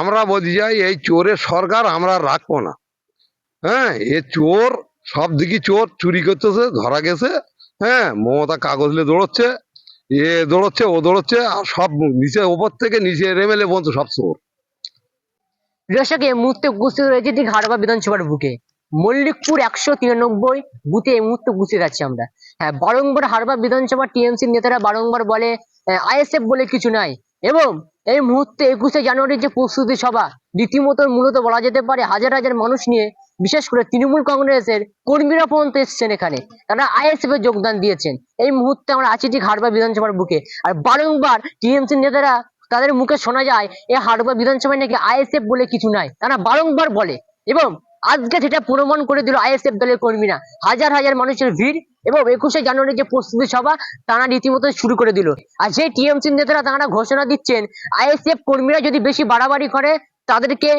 আমরা বলতে যাই, এই চোরের সরকার, আমরা রাখব না। হ্যাঁ এ চোর, সব দিকে চোর, চুরি করতেছে, ধরা গেছে হ্যাঁ মমতা কাগজ নিয়ে দৌড়চ্ছে, এ দৌড়চ্ছে, ও দৌড়চ্ছে, আর সব নিচে, ওপর থেকে নিচে এমএলএ পর্যন্ত সব চোর। দর্শক, এই মুহূর্তে উপস্থিত রয়েছে ঠিক হাড়বা বিধানসভার বুকে। মল্লিকপুর একশো তিরানব্বই বুথে এই মুহূর্তে উপস্থিত আছি আমরা। হ্যাঁ বারংবার হাড়বা বিধানসভা টিএমসির নেতারা বারংবার বলে আইএসএফ বলে কিছু নাই। এবং এই মুহূর্তে একুশে জানুয়ারির যে প্রস্তুতি সভা, রীতিমতো মূলত বলা যেতে পারে হাজার হাজার মানুষ নিয়ে, বিশেষ করে তৃণমূল কংগ্রেসের কর্মীরা পর্যন্ত এসছেন এখানে। তারা আইএসএফ এ যোগদান দিয়েছেন। এই মুহূর্তে আমরা আছি ঠিক হাড়বা বিধানসভার বুকে। আর বারংবার টিএমসির নেতারা তাদের মুখে শোনা যায় এই হাড়বা বিধানসভায় নাকি আইএসএফ বলে কিছু নাই। তারা বারংবার বলে। এবং আজকে সেটা প্রমাণ করে দিল আইএসএফ দলের কর্মীরা। হাজার হাজার মানুষের ভিড় এবং একুশে জানুয়ারির যে প্রস্তুতি সভা তারা রীতিমতো শুরু করে দিল। আর যে টিএমসি নেতারা তারা ঘোষণা দিচ্ছেন আইএসএফ কর্মীরা যদি বেশি বাড়াবাড়ি করে তাদেরকে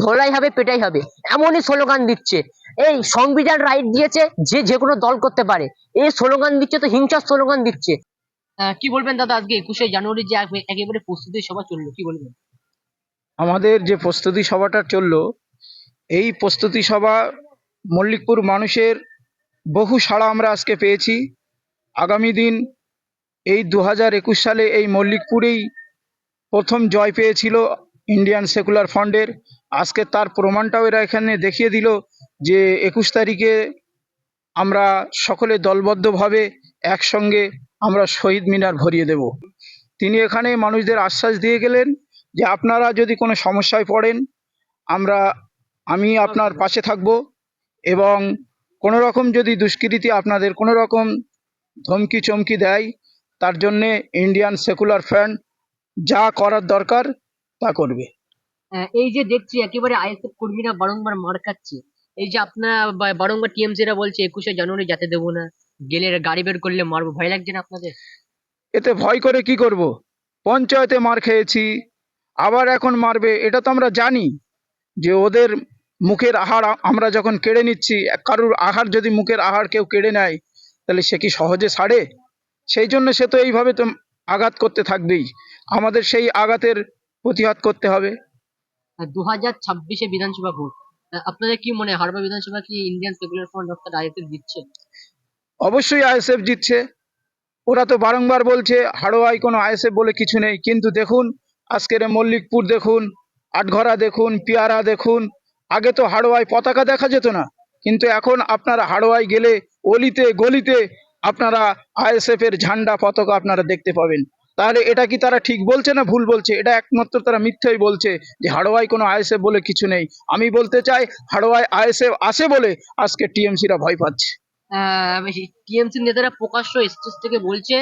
ধোলাই হবে পেটাই হবে। এমনই স্লোগান দিচ্ছে। এই সংবিধান রাইট দিয়েছে যে যে কোনো দল করতে পারে। এই স্লোগান দিচ্ছে তো হিংসার স্লোগান দিচ্ছে। কি বলবেন দাদা আজকে একুশে জানুয়ারি যে একেবারে প্রস্তুতি সভা চলল? কি বলবেন? আমাদের যে প্রস্তুতি সভাটা চলল এই প্রস্তুতি সভা মল্লিকপুর মানুষের বহু সাড়া আমরা আজকে পেয়েছি। আগামী দিন এই দু হাজার একুশ সালে এই মল্লিকপুরেই প্রথম জয় পেয়েছিল ইন্ডিয়ান সেকুলার ফ্রন্টের আজকে তার প্রমাণটাও এরা এখানে দেখিয়ে দিল যে একুশ তারিখে আমরা সকলে দলবদ্ধভাবে একসঙ্গে আমরা শহীদ মিনার ভরিয়ে দেব। তিনি এখানে মানুষদের আশ্বাস দিয়ে গেলেন যে আপনারা যদি কোনো সমস্যায় পড়েন, আমরা, আমি আপনার পাশে থাকব এবং কোনো রকম যদি দুষ্কৃতি আপনাদের কোনো রকম ধমকি চমকি দেয় তার জন্যে ইন্ডিয়ান সেকুলার ফ্রন্ট যা করার দরকার তা করবে। আহ, এই যে দেখছি একেবারে আইএসএফ কর্মীরা বারংবার মার খাচ্ছে। এই যে আপনার বারংবার টিএমসিরা বলছে একুশে জানুয়ারি যেতে দেবো না গেলে গাড়ি বের করলে মারবো ভয় লাগছে না আপনাদের? এতে ভয় করে কি করব? পঞ্চায়েতে মার খেয়েছি আবার এখন মারবে এটা তো আমরা জানি যে ওদের মুখের আহার আমরা যখন কেড়ে নিচ্ছি কারুর আহার যদি মুখের আহার কেউ কেড়ে নেয় তাহলে সে কি সহজে ছাড়ে সেই জন্য সে তো এইভাবে তো আঘাত করতে থাকবেই। আমাদের সেই আঘাতের প্রতিহত করতে হবে। দু হাজার ছাব্বিশে বিধানসভা ভোট আপনাদের কি মনে হয়? হারবা বিধানসভা কি ইন্ডিয়ান সেকুলার ফ্রন্ট অর্থাৎ আইএসএফ দিচ্ছে অবশ্যই আইএসএফ জিতছে। ওরা তো বারংবার বলছে হাড়োয়ায় কোনো আইএসএফ বলে কিছু নেই। কিন্তু দেখুন আজকের মল্লিকপুর দেখুন আটঘরা দেখুন পিয়ারা দেখুন আগে তো হাড়োয়ায় পতাকা দেখা যেত না কিন্তু এখন আপনারা হাড়োয়ায় গেলে অলিতে গলিতে আপনারা আইএসএফ এর ঝান্ডা পতাকা আপনারা দেখতে পাবেন। তাহলে এটা কি তারা ঠিক বলছে না ভুল বলছে? এটা একমাত্র তারা মিথ্যাই বলছে যে হাড়োয়ায় কোনো আইএসএফ বলে কিছু নেই। আমি বলতে চাই হাড়োয়ায় আইএসএফ আছে বলে আজকে টিএমসিরা ভয় পাচ্ছে। টিএমসি নেতারা প্রকাশ্য স্টেজ থেকে বলছে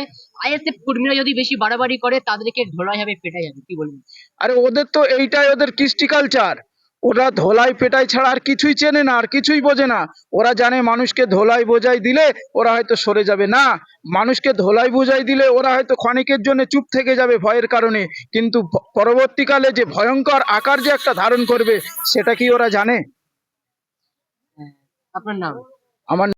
আইএসএফ কর্মীরা যদি বেশি বাড়াবাড়ি করে তাদেরকে হবে পেটাই হবে কি বলবেন? আরে ওদের তো এইটাই ওদের কৃষ্টি কালচার ওরা ধোলাই পেটাই ছাড়া আর কিছুই চেনে না আর কিছুই বোঝে না। ওরা জানে মানুষকে ধোলাই বোঝাই দিলে ওরা হয়তো সরে যাবে। না মানুষকে ধোলাই বোঝাই দিলে ওরা হয়তো ক্ষণিকের জন্য চুপ থেকে যাবে ভয়ের কারণে। কিন্তু পরবর্তীকালে যে ভয়ঙ্কর আকার যে একটা ধারণ করবে সেটা কি ওরা জানে? আপনার নাম? আমার